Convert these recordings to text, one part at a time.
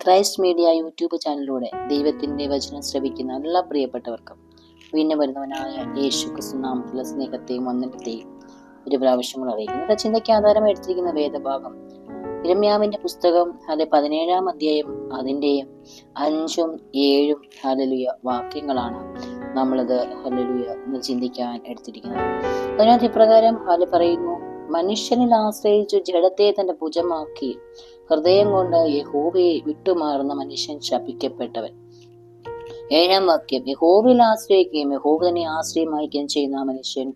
Christ media YouTube ചാനലിലൂടെ ദൈവത്തിന്റെ വചനം ശ്രവിക്കുന്ന എല്ലാ പ്രിയപ്പെട്ടവർക്കും വീണ്ടും വരുന്നവനായ യേശു ക്രിസ്തുനാമത്തിലുള്ള സ്നേഹത്തെയും വന്ദനത്തെയും ഒരു പ്രാവശ്യം കൂടെ അറിയിക്കുന്നു. ഇവിടെ ചിന്തയ്ക്ക് ആധാരം എടുത്തിരിക്കുന്ന വേദഭാഗം ഇരമ്യാവിന്റെ പുസ്തകം അത് പതിനേഴാം അധ്യായം അതിന്റെ അഞ്ചും ഏഴും ഹലലുയ വാക്യങ്ങളാണ് നമ്മളത് ഹലലുയ എന്ന് ചിന്തിക്കാൻ എടുത്തിരിക്കുന്നത്. അതിനകത്ത് ഇപ്രകാരം ഹല പറയുന്നു മനുഷ്യനിൽ ആശ്രയിച്ചു ജഡത്തെ തന്റെ ഭുജമാക്കി ഹൃദയം കൊണ്ട് യഹോവയെ വിട്ടുമാറുന്ന മനുഷ്യൻ ശപിക്കപ്പെട്ടവൻ. ഏഴാം വാക്യം യഹോവിൽ ആശ്രയിക്കുകയും യഹോവിനെ ആശ്രയമായിരിക്കുകയും ചെയ്യുന്ന മനുഷ്യൻ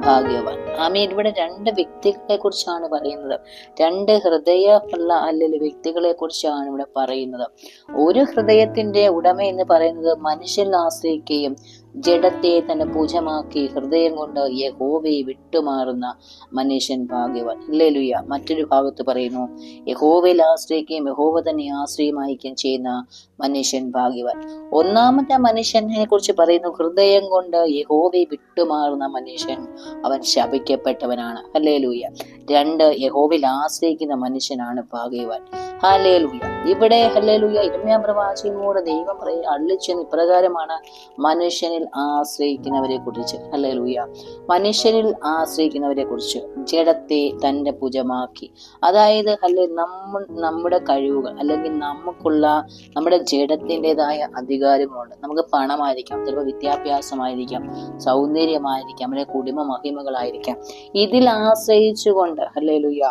ഭാഗ്യവാൻ. ആമി ഇവിടെ രണ്ട് വ്യക്തികളെ കുറിച്ചാണ് പറയുന്നത്. രണ്ട് ഹൃദയമുള്ള അല്ലെങ്കിൽ വ്യക്തികളെ കുറിച്ചാണ് ഇവിടെ പറയുന്നത്. ഒരു ഹൃദയത്തിന്റെ ഉടമ എന്ന് പറയുന്നത് മനുഷ്യനിൽ ആശ്രയിക്കുകയും ജഡത്തെ തന്നെ പൂജമാക്കി ഹൃദയം കൊണ്ട് യഹോവയെ വിട്ടുമാറുന്ന മനുഷ്യൻ ഭാഗ്യവാൻ. ഇല്ലേലുയ്യ മറ്റൊരു ഭാഗത്ത് പറയുന്നു യഹോവയിൽ ആശ്രയിക്കുകയും യഹോവ തന്നെ ആശ്രയമായിരിക്കുകയും ചെയ്യുന്ന മനുഷ്യൻ ഭാഗ്യവാൻ. ഒന്നാമത്തെ മനുഷ്യനെ കുറിച്ച് പറയുന്നു ഹൃദയം കൊണ്ട് യഹോവയെ വിട്ടുമാറുന്ന മനുഷ്യൻ അവൻ ശപിക്കപ്പെട്ടവനാണ്. ഹല്ലേലൂയ. രണ്ട് യഹോവയിൽ ആശ്രയിക്കുന്ന മനുഷ്യനാണ് ഭാഗ്യവാൻ. ഹല്ലേലൂയ ഇവിടെ ഹലേലുയ ഇരമ്യാ പ്രവാചകനോട് ദൈവം പറയ അള്ളിച്ചെന്ന് ഇപ്രകാരമാണ് മനുഷ്യനിൽ ആശ്രയിക്കുന്നവരെ കുറിച്ച്. ഹലേലുയ. മനുഷ്യനിൽ ആശ്രയിക്കുന്നവരെ കുറിച്ച്. ജഡത്തെ തന്റെ ഭുജമാക്കി. അതായത് അല്ലെ നമ്മ നമ്മുടെ കഴിവുകൾ അല്ലെങ്കിൽ നമുക്കുള്ള നമ്മുടെ ജഡത്തിന്റെതായ അധികാരങ്ങളുണ്ട്. നമുക്ക് പണമായിരിക്കാം ചിലപ്പോൾ വിദ്യാഭ്യാസമായിരിക്കാം സൗന്ദര്യമായിരിക്കാം അല്ലെങ്കിൽ കുടുംബ മഹിമകളായിരിക്കാം. ഇതിൽ ആശ്രയിച്ചുകൊണ്ട് ഹല്ലേലൂയ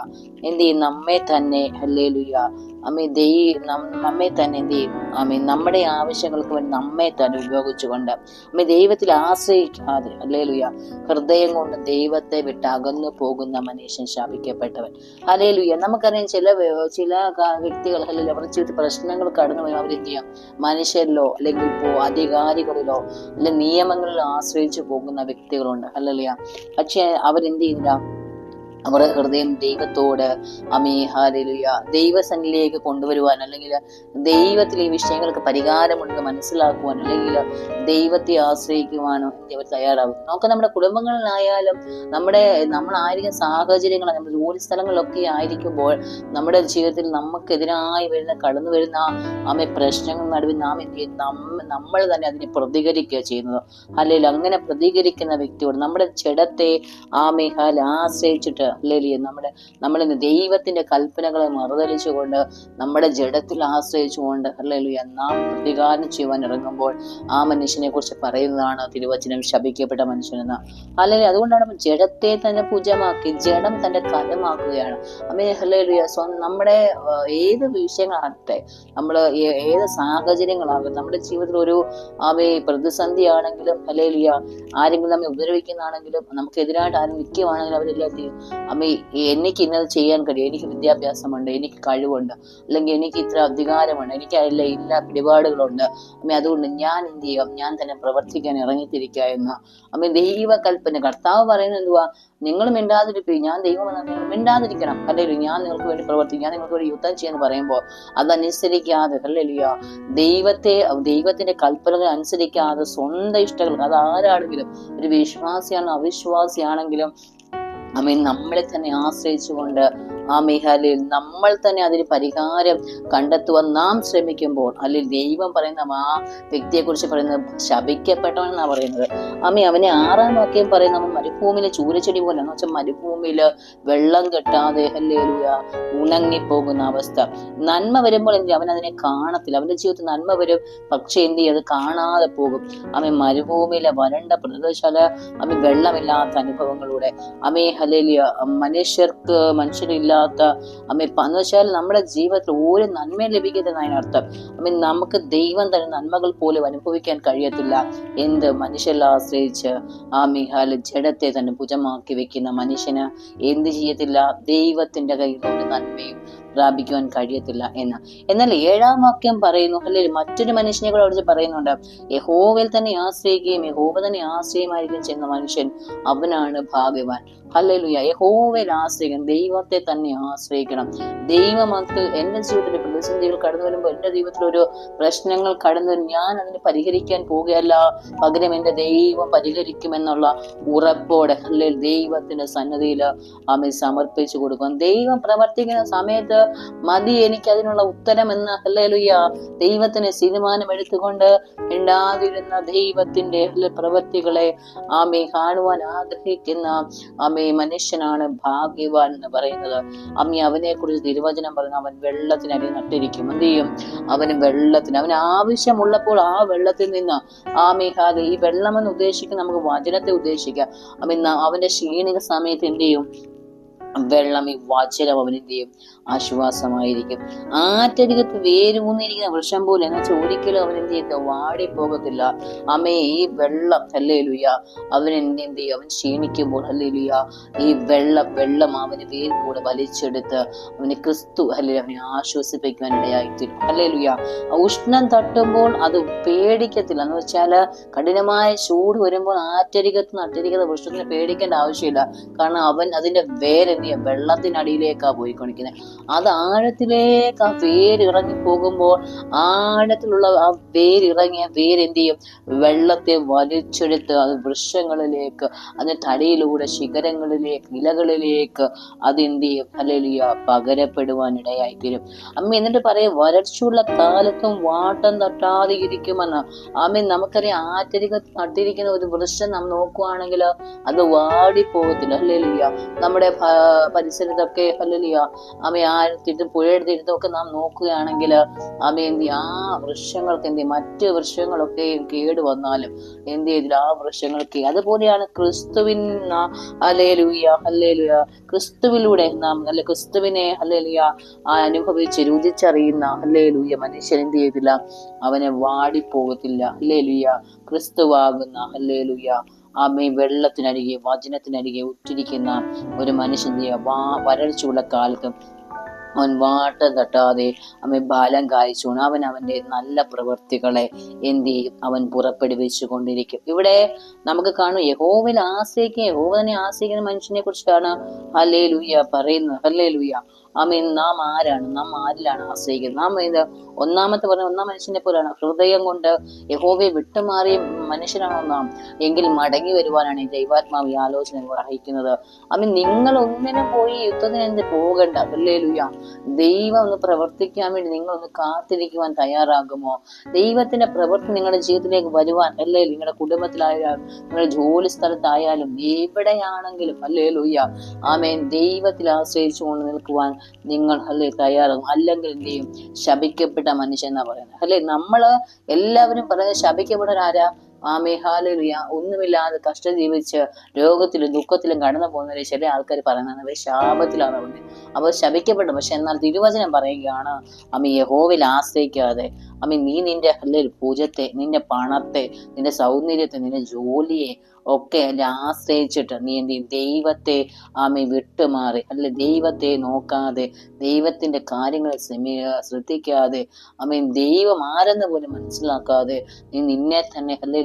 എന്ത് ചെയ്യും? നമ്മെ തന്നെ ഹല്ലേലൂയ അമ്മ ദൈ നമ്മെ തന്നെ എന്ത് ചെയ്യും അമ്മേ നമ്മുടെ ആവശ്യങ്ങൾക്ക് വേണ്ടി നമ്മെ തന്നെ ഉപയോഗിച്ചുകൊണ്ട് അമ്മ ദൈവത്തിൽ ആശ്രയിക്കാതെ അല്ലേലുയ ഹൃദയം കൊണ്ട് ദൈവത്തെ വിട്ട് അകന്നു പോകുന്ന മനുഷ്യൻ ശാപിക്കപ്പെട്ടവൻ. അല്ലേലുയ നമുക്കറിയാം ചില ചില വ്യക്തികൾ അല്ലെങ്കിൽ അവരുടെ ജീവിതത്തിൽ പ്രശ്നങ്ങൾ കടന്നു പോയി. അവരെന്ത് ചെയ്യാം? മനുഷ്യരിലോ അല്ലെങ്കിൽ ഇപ്പോ അധികാരികളിലോ അല്ലെങ്കിൽ നിയമങ്ങളിലോ ആശ്രയിച്ചു പോകുന്ന വ്യക്തികളുണ്ട്. അല്ലല്ലയ പക്ഷെ അവരെന്ത് ചെയ്യുന്നില്ല? അവരുടെ ഹൃദയം ദൈവത്തോട് അമീഹാലുയ ദൈവസന്നിലേക്ക് കൊണ്ടുവരുവാൻ അല്ലെങ്കിൽ ദൈവത്തിൽ ഈ വിഷയങ്ങൾക്ക് പരിഹാരമുണ്ടെന്ന് മനസ്സിലാക്കുവാൻ അല്ലെങ്കിൽ ദൈവത്തെ ആശ്രയിക്കുവാനോ അവർ തയ്യാറാവും നമുക്ക് നമ്മുടെ കുടുംബങ്ങളിലായാലും നമ്മുടെ നമ്മളായിരിക്കുന്ന സാഹചര്യങ്ങൾ നമ്മുടെ ജോലി സ്ഥലങ്ങളിലൊക്കെ ആയിരിക്കുമ്പോൾ നമ്മുടെ ജീവിതത്തിൽ നമുക്കെതിരായി വരുന്ന കടന്നു വരുന്ന ആമെ പ്രശ്നങ്ങൾ നടുവിൽ നാം എന്ത് ചെയ്യും? നമ്മൾ തന്നെ അതിനെ പ്രതികരിക്കുക ചെയ്യുന്നത്. അല്ലെങ്കിൽ അങ്ങനെ പ്രതികരിക്കുന്ന വ്യക്തിയോട് നമ്മുടെ ജഡത്തെ ആ ഹാൽ ആശ്രയിച്ചിട്ട് അല്ലെങ്കിൽ നമ്മുടെ നമ്മളിന്ന് ദൈവത്തിന്റെ കൽപ്പനകളെ മറുതലിച്ചുകൊണ്ട് നമ്മുടെ ജഡത്തിൽ ആശ്രയിച്ചുകൊണ്ട് അല്ലെങ്കിൽ നാം പ്രതികാരം ചെയ്യുവാൻ ഇറങ്ങുമ്പോൾ ആ മനുഷ്യനെ കുറിച്ച് പറയുന്നതാണ് തിരുവചനം ശപിക്കപ്പെട്ട മനുഷ്യനെന്ന്. അല്ലെങ്കിൽ അതുകൊണ്ടാണ് ജഡത്തെ തന്നെ പൂജമാക്കി ജഡം തന്റെ കലമാക്കുകയാണ്. അമ്മേ ഹല്ലേലൂയ സ്വ നമ്മുടെ ഏത് വിഷയങ്ങളാകട്ടെ നമ്മൾ ഏത് സാഹചര്യങ്ങളാകട്ടെ നമ്മുടെ ജീവിതത്തിൽ ഒരു അവയെ പ്രതിസന്ധി ആണെങ്കിലും ഹല്ലേലൂയ ആരെങ്കിലും നമ്മെ ഉപദ്രവിക്കുന്നതാണെങ്കിലും നമുക്കെതിരായിട്ട് ആരും നിൽക്കുകയാണെങ്കിലും അവരെല്ലാം അമ്മ എനിക്ക് ഇന്നത് ചെയ്യാൻ കഴിയും. എനിക്ക് വിദ്യാഭ്യാസമുണ്ട് എനിക്ക് കഴിവുണ്ട് അല്ലെങ്കിൽ എനിക്ക് ഇത്ര അധികാരമുണ്ട് എനിക്ക് അതിലെ എല്ലാ പിടിപാടുകളുണ്ട്. അമ്മ അതുകൊണ്ട് ഞാൻ എന്ത് ചെയ്യാം? ഞാൻ തന്നെ പ്രവർത്തിക്കാൻ ഇറങ്ങിത്തിരിക്കുക എന്ന്. അമ്മ ദൈവ കൽപ്പന കർത്താവ് പറയുന്നത് എന്തുവാ? നിങ്ങൾ മിണ്ടാതിരിക്കും ഞാൻ ദൈവം നിങ്ങൾ മിണ്ടാതിരിക്കണം. അല്ലെങ്കിൽ ഞാൻ നിങ്ങൾക്ക് വേണ്ടി പ്രവർത്തിക്കും. ഞാൻ നിങ്ങൾക്ക് വേണ്ടി യുദ്ധം ചെയ്യാന്ന് പറയുമ്പോൾ അതനുസരിക്കാതെ അല്ലല്ലോ ദൈവത്തെ ദൈവത്തിന്റെ കൽപ്പനകൾ അനുസരിക്കാതെ സ്വന്തം ഇഷ്ടങ്ങൾക്ക് അത് ആരാണെങ്കിലും ഒരു വിശ്വാസിയാണ് അവിശ്വാസിയാണെങ്കിലും അമ്മ നമ്മളെ തന്നെ ആശ്രയിച്ചുകൊണ്ട് ആ മേഖലയിൽ നമ്മൾ തന്നെ അതിന് പരിഹാരം കണ്ടെത്തുവാൻ നാം ശ്രമിക്കുമ്പോൾ അല്ലെങ്കിൽ ദൈവം പറയുന്ന ആ വ്യക്തിയെക്കുറിച്ച് പറയുന്നത് ശപിക്കപ്പെട്ടവനെന്നാണ് പറയുന്നത്. അമ്മ അവനെ ആറാം വാക്യം പറയുന്ന അവൻ മരുഭൂമിയിലെ ചൂരച്ചെടി എന്ന് വെച്ചാൽ മരുഭൂമിയിൽ വെള്ളം കെട്ടാതെ അല്ലെങ്കിൽ ഉണങ്ങിപ്പോകുന്ന അവസ്ഥ. നന്മ വരുമ്പോൾ എന്ത്? അവൻ അതിനെ കാണത്തില്ല. അവന്റെ ജീവിതത്തിൽ നന്മ വരും. പക്ഷെ എന്ത് ചെയ്യും? അത് കാണാതെ പോകും. അമ്മ മരുഭൂമിയിലെ വരണ്ട പ്രദേശാല അമ്മ വെള്ളമില്ലാത്ത അനുഭവങ്ങളുടെ അമ്മേ ഹലേലിയ മനുഷ്യർക്ക് മനുഷ്യരില്ലാത്ത അമ്മ എന്ന് വെച്ചാൽ നമ്മുടെ ജീവിതത്തിൽ ഒരു നന്മയും ലഭിക്കരുതെന്ന് അതിനർത്ഥം അമ്മ നമുക്ക് ദൈവം തന്നെ നന്മകൾ പോലും അനുഭവിക്കാൻ കഴിയത്തില്ല. എന്ത് മനുഷ്യരിൽ ആശ്രയിച്ച് ആ മിഹാൽ ജഡത്തെ തന്നെ ഭുജമാക്കി വെക്കുന്ന മനുഷ്യന് എന്ത് ചെയ്യത്തില്ല? ദൈവത്തിന്റെ കയ്യിൽ ഒരു നന്മയും പ്രാപിക്കുവാൻ കഴിയത്തില്ല എന്ന്. എന്നാൽ ഏഴാം വാക്യം പറയുന്നു അല്ലെങ്കിൽ മറ്റൊരു മനുഷ്യനെ കൂടെ അവിടെ പറയുന്നുണ്ട് യഹോവയിൽ തന്നെ ആശ്രയിക്കുകയും യഹോവ തന്നെ ആശ്രയമായിരിക്കും ചെയ്യുന്ന മനുഷ്യൻ അവനാണ് ഭാഗ്യവാൻ. ഹല്ലേലൂയ. യഹോവയിൽ ആശ്രയിക്കണം ദൈവത്തെ തന്നെ ആശ്രയിക്കണം. ദൈവമക്കൾ എന്റെ ജീവിതത്തിൽ പ്രതിസന്ധികൾ കടന്നു വരുമ്പോൾ എന്റെ ജീവിതത്തിൽ ഒരു പ്രശ്നങ്ങൾ കടന്നു ഞാൻ അതിനെ പരിഹരിക്കാൻ പോകുകയല്ല പകരം എന്റെ ദൈവം പരിഹരിക്കുമെന്നുള്ള ഉറപ്പോടെ അല്ലെങ്കിൽ ദൈവത്തിന്റെ സന്നദ്ധിയിൽ ആമെ സമർപ്പിച്ചു കൊടുക്കും. ദൈവം പ്രവർത്തിക്കുന്ന സമയത്ത് മതി എനിക്ക് അതിനുള്ള ഉത്തരം എന്ന് ഹല്ലേലൂയ. ദൈവത്തിന് തീരുമാനം എടുത്തുകൊണ്ട് ഉണ്ടാതിരുന്ന ദൈവത്തിന്റെ പ്രവൃത്തികളെ ആമേ കാണുവാൻ ആഗ്രഹിക്കുന്ന ആമേ മനുഷ്യനാണ് ഭാഗ്യവാൻ എന്ന് പറയുന്നത്. അമ്മി അവനെ കുറിച്ച് തിരുവചനം പറഞ്ഞ അവൻ വെള്ളത്തിനടി നട്ടിരിക്കും. എന്ത് ചെയ്യും? അവന് വെള്ളത്തിന് അവന് ആവശ്യമുള്ളപ്പോൾ ആ വെള്ളത്തിൽ നിന്ന് ആമേ ഹാലെ ഈ വെള്ളമെന്ന് ഉദ്ദേശിക്കുന്ന നമുക്ക് വചനത്തെ ഉദ്ദേശിക്കാം. അവൻ അവന്റെ ക്ഷീണിക സമയത്ത് എന്ത് ചെയ്യും? വെള്ളം ഈ വചനം അവൻ എന്ത് ചെയ്യും? ആശ്വാസമായിരിക്കും. ആറ്റരികത്ത് വേരൂന്നിരിക്കുന്ന വൃക്ഷം പോലെ എന്ന് വെച്ചാൽ ഒരിക്കലും അവൻ എന്ത് വാടി വാടിപ്പോകത്തില്ല. അമ്മേ ഈ വെള്ളം അല്ലേ ലുയ അവൻ എന്ത് ചെയ്യും അവൻ ക്ഷീണിക്കുമ്പോൾ അല്ലേ ലുയ ഈ വെള്ളം വെള്ളം അവന് വേര് കൂടെ വലിച്ചെടുത്ത് അവന് ക്രിസ്തു അല്ലെ അവനെ ആശ്വസിപ്പിക്കുവാൻ ഇടയായിത്തീരും. അല്ലേ ലുയ ഉഷ്ണം തട്ടുമ്പോൾ അത് പേടിക്കത്തില്ല. എന്ന് വെച്ചാൽ കഠിനമായ ചൂട് വരുമ്പോൾ ആറ്റരികത്ത് നട്ടരികത്ത് വൃക്ഷത്തിന് പേടിക്കേണ്ട ആവശ്യമില്ല. കാരണം അവൻ അതിന്റെ വേരെന്ത് വെള്ളത്തിനടിയിലേക്കാ പോയിക്കൊണ്ടിരിക്കുന്നത് അത് ആഴത്തിലേക്ക് ആ വേര് ഇറങ്ങി പോകുമ്പോൾ ആഴത്തിലുള്ള ആ വേര് ഇറങ്ങിയ വേര് എന്ത് ചെയ്യും വെള്ളത്തെ വലിച്ചെടുത്ത് അത് വൃക്ഷങ്ങളിലേക്ക് അതിന് തടിയിലൂടെ ശിഖരങ്ങളിലേക്ക് ഇലകളിലേക്ക് അത് ചെയ്യും? അല്ലെങ്കിൽ പകരപ്പെടുവാൻ ഇടയായി തീരും. അമ്മ എന്നിട്ട് പറയും വരച്ചുള്ള കാലത്തും വാട്ടം തട്ടാതെ ഇരിക്കുമെന്ന് അമ്മ നമുക്കറിയാം ആറ്റരിക നട്ടിരിക്കുന്ന ഒരു വൃക്ഷം നാം നോക്കുവാണെങ്കിൽ അത് വാടിപ്പോകത്തില്ല. അല്ലേ നമ്മുടെ പരിസരത്തൊക്കെ അല്ലേ അമ്മ ആഴത്തിട്ടും പുഴയുടെ തീരത്തൊക്കെ നാം നോക്കുകയാണെങ്കിൽ അമ്മ എന്ത്? ആ വൃക്ഷങ്ങൾക്ക് എന്ത്? മറ്റ് വൃക്ഷങ്ങളൊക്കെ കേട് വന്നാലും എന്ത് ചെയ്തില്ല ആ വൃക്ഷങ്ങൾക്ക് അതുപോലെയാണ് ക്രിസ്തുവിൻ അല്ലേലുയ അല്ലേലുയ ക്രിസ്തുവിലൂടെ നാം അല്ലെ ക്രിസ്തുവിനെ അല്ലേലുയ ആ അനുഭവിച്ച് രുചിച്ചറിയുന്ന അല്ലേലുയ മനുഷ്യൻ എന്ത് ചെയ്തില്ല അവനെ വാടിപ്പോകത്തില്ല അല്ലേലുയ ക്രിസ്തുവാകുന്ന അല്ലേലുയ ആമേ വെള്ളത്തിനരികെ വചനത്തിനരികെ ഉറ്റിരിക്കുന്ന ഒരു മനുഷ്യന്റെ വരൾച്ചയുള്ള കാലത്തും അവൻ വാട്ടം തട്ടാതെ അവൻ ബാലം കായ്ച്ചുകൊണ്ട് അവൻ അവന്റെ നല്ല പ്രവൃത്തികളെ എന്ത് ചെയ്യും? അവൻ പുറപ്പെടുവിച്ചു കൊണ്ടിരിക്കും. ഇവിടെ നമുക്ക് കാണും യഹോവിൽ ആശ്രയിക്കുക യഹോവനെ ആശ്രയിക്കുന്ന മനുഷ്യനെ കുറിച്ചാണ് ഹല്ലേ ലൂയ്യ പറയുന്നത് ഹല്ലേ ലൂയ്യ ആമീൻ നാം ആരാണ്? നാം ആരിലാണ് ആശ്രയിക്കുന്നത്? നാം ഇത് ഒന്നാമത്തെ പറഞ്ഞ ഒന്നാം മനുഷ്യനെ പോലെയാണ്. ഹൃദയം കൊണ്ട് യഹോവയെ വിട്ടുമാറിയ മനുഷ്യനാണോ നാം. എങ്കിൽ മടങ്ങി വരുവാനാണ് ഈ ദൈവാത്മാവ് ഈ ആലോചന വഹിക്കുന്നത്. അമീൻ നിങ്ങൾ ഒന്നിനും പോയി യുദ്ധത്തിന് എന്ത് പോകണ്ട? അല്ലേ ലുയ ദൈവം ഒന്ന് പ്രവർത്തിക്കാൻ വേണ്ടി നിങ്ങൾ ഒന്ന് കാത്തിരിക്കുവാൻ തയ്യാറാകുമോ? ദൈവത്തിന്റെ പ്രവൃത്തി നിങ്ങളുടെ ജീവിതത്തിലേക്ക് വരുവാൻ അല്ലേ? നിങ്ങളുടെ കുടുംബത്തിലായാലും നിങ്ങളുടെ ജോലി സ്ഥലത്തായാലും എവിടെയാണെങ്കിലും അല്ലേ ലൂയ്യ ആമേൻ. ദൈവത്തിൽ ആശ്രയിച്ചുകൊണ്ട് നിൽക്കുവാൻ നിങ്ങൾ അല്ലേ തയ്യാറാകും. അല്ലെങ്കിൽ എന്ത് ചെയ്യും? ശപിക്കപ്പെട്ട മനുഷ്യൻ എന്നാ പറയുന്നത്. അല്ലേ നമ്മൾ എല്ലാവരും പറയുന്നത് ആരാ ആമേ ഹാലലുയ ഒന്നുമില്ലാതെ കഷ്ടം ജീവിച്ച് രോഗത്തിലും ദുഃഖത്തിലും കടന്നു പോകുന്നവരെ ചില ആൾക്കാർ പറയുന്നത് അവർ ശാപത്തിലാണ് അവർ ശപിക്കപ്പെടും പക്ഷെ എന്നാൽ തിരുവചനം പറയുകയാണ് അമ്മ യഹോവിൽ ആശ്രയിക്കാതെ അമ്മ നീ നിന്റെ അല്ലെ പൂജത്തെ നിന്റെ പണത്തെ നിന്റെ സൗന്ദര്യത്തെ നിന്റെ ജോലിയെ ഒക്കെ ആശ്രയിച്ചിട്ട് നീ എന്ത്? ദൈവത്തെ ആമ വിട്ടുമാറി അല്ലെ ദൈവത്തെ നോക്കാതെ ദൈവത്തിന്റെ കാര്യങ്ങൾ ശ്രമി ശ്രദ്ധിക്കാതെ അമ്മ ദൈവം ആരെന്ന് പോലും മനസ്സിലാക്കാതെ നീ നിന്നെ തന്നെ അല്ലെ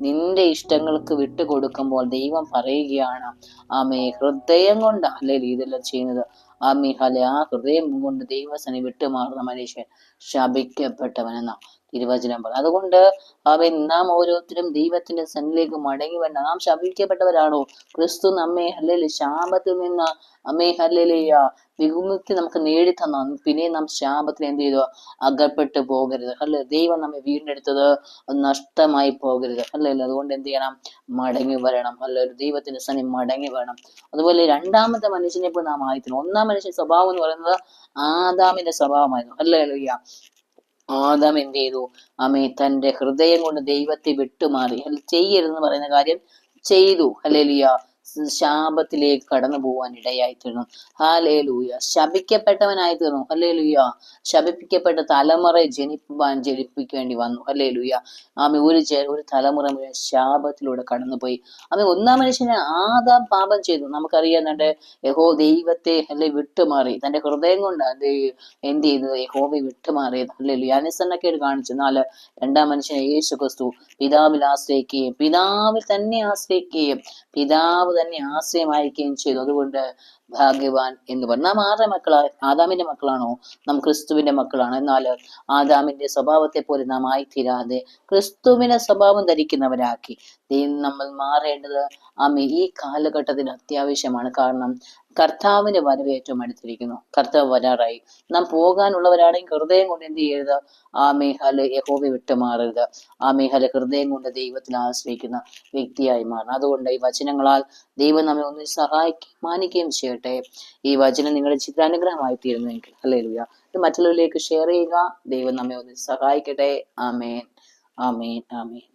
നിന്റെ ഇഷ്ടങ്ങൾക്ക് വിട്ടുകൊടുക്കുമ്പോൾ ദൈവം പറയുകയാണ് ആമേ ഹൃദയം കൊണ്ട് അല്ലെ ഇതെല്ലാം ചെയ്യുന്നത് ആമി ഹലെ ആ ഹൃദയം കൊണ്ട് ദൈവസനെ വിട്ടുമാറുന്ന മനുഷ്യൻ ശപിക്കപ്പെട്ടവനെന്ന തിരുവചനം പറഞ്ഞു അതുകൊണ്ട് അവൻ നാം ഓരോരുത്തരും ദൈവത്തിന്റെ സന്നിലേക്ക് മടങ്ങി വേണ്ട നാം ശപിക്കപ്പെട്ടവരാണോ? ക്രിസ്തു നമ്മെ ഹല്ലേല ശാപത്തിൽ നിന്ന് അമ്മേ ഹല്ലേലൂയ വിമുക്തി നമുക്ക് നേടി തന്ന പിന്നെ നാം ശാപത്തിൽ എന്ത് ചെയ്തു? അകപ്പെട്ടു പോകരുത്. അല്ലെ ദൈവം നമ്മെ വീണ്ടെടുത്തത് നഷ്ടമായി പോകരുത്. അല്ലേ അതുകൊണ്ട് എന്ത് ചെയ്യണം? മടങ്ങി വരണം. അല്ലെ ദൈവത്തിന്റെ സന്നി മടങ്ങി വരണം. അതുപോലെ രണ്ടാമത്തെ മനുഷ്യനെ ഇപ്പോൾ നാം ആയിരുന്നു ഒന്നാം മനുഷ്യൻ സ്വഭാവം എന്ന് പറയുന്നത് ആദാമിന്റെ സ്വഭാവമായിരുന്നു. അല്ലേ ആദാം എന്ത് ചെയ്തു? അമ്മേ തന്റെ ഹൃദയം കൊണ്ട് ദൈവത്തെ വിട്ടുമാറി. ചെയ്യരുതെന്ന് പറയുന്ന കാര്യം ചെയ്തു. ഹല്ലേലൂയ. ശാപത്തിലേക്ക് കടന്നു പോവാൻ ഇടയായി തീർന്നു. ഹാലേ ലൂയ ശപിക്കപ്പെട്ടവനായി തീർന്നു അല്ലേ ലൂയ ശപിപ്പിക്കപ്പെട്ട തലമുറ ജനിപ്പാൻ ജനിപ്പിക്കേണ്ടി വന്നു. അല്ലേ ലൂയ ആമി ഒരു ഒരു തലമുറ മുഴുവൻ ശാപത്തിലൂടെ കടന്നുപോയി. ആമി ഒന്നാം മനുഷ്യന് ആദാം പാപം ചെയ്തു. നമുക്കറിയാന്നുണ്ട് യഹോ ദൈവത്തെ അല്ലെ വിട്ടുമാറി. തന്റെ ഹൃദയം കൊണ്ട് അത് എന്ത് ചെയ്തു? യഹോവെ വിട്ടുമാറിയത് അല്ലേ ലൂയ അനുസരണക്കേട് കാണിച്ചു. എന്നാൽ രണ്ടാം മനുഷ്യനെ യേശു ക്രിസ്തു പിതാവിൽ ആശ്രയിക്കുകയും പിതാവിൽ തന്നെ ആശ്രയിക്കുകയും പിതാവ് തന്നെ ആശ്രയമായിരിക്കുകയും ചെയ്തു. അതുകൊണ്ട് ഭാഗ്യവാൻ എന്ന് പറഞ്ഞു നാം ആരുടെ മക്കളാ ആദാമിന്റെ മക്കളാണോ? നാം ക്രിസ്തുവിന്റെ മക്കളാണ്. എന്നാൽ ആദാമിന്റെ സ്വഭാവത്തെ പോലെ നാം ആയിത്തീരാതെ ക്രിസ്തുവിനെ സ്വഭാവം ധരിക്കുന്നവരാക്കി. ദൈവം നമ്മൾ മാറേണ്ടത് ആമേ ഈ കാലഘട്ടത്തിൽ അത്യാവശ്യമാണ്. കാരണം കർത്താവിന്റെ വരവ് ഏറ്റവും അടുത്തിരിക്കുന്നു. കർത്താവ് വരാറായി. നാം പോകാനുള്ളവരാണെങ്കിൽ ഹൃദയം കൊണ്ട് എന്ത് ചെയ്യരുത്? ആ മേഘാൽ യഹോബി വിട്ടു മാറരുത്. ആ മേഘാൽ ഹൃദയം കൊണ്ട് ദൈവത്തിൽ ആശ്രയിക്കുന്ന വ്യക്തിയായി മാറണം. അതുകൊണ്ട് ഈ വചനങ്ങളാൽ ദൈവം നമ്മെ ഒന്ന് സഹായിക്കുകയും മാനിക്കുകയും ചെയ്യട്ടെ? ഈ വചനം നിങ്ങളുടെ ചിത്രാനുഗ്രഹമായി തീരുന്നെങ്കിൽ അല്ലേ ലുയ ഇത് മറ്റുള്ളവരിലേക്ക് ഷെയർ ചെയ്യുക. ദൈവം നമ്മെ ഒന്ന് സഹായിക്കട്ടെ. ആമേൻ ആമേൻ ആമേൻ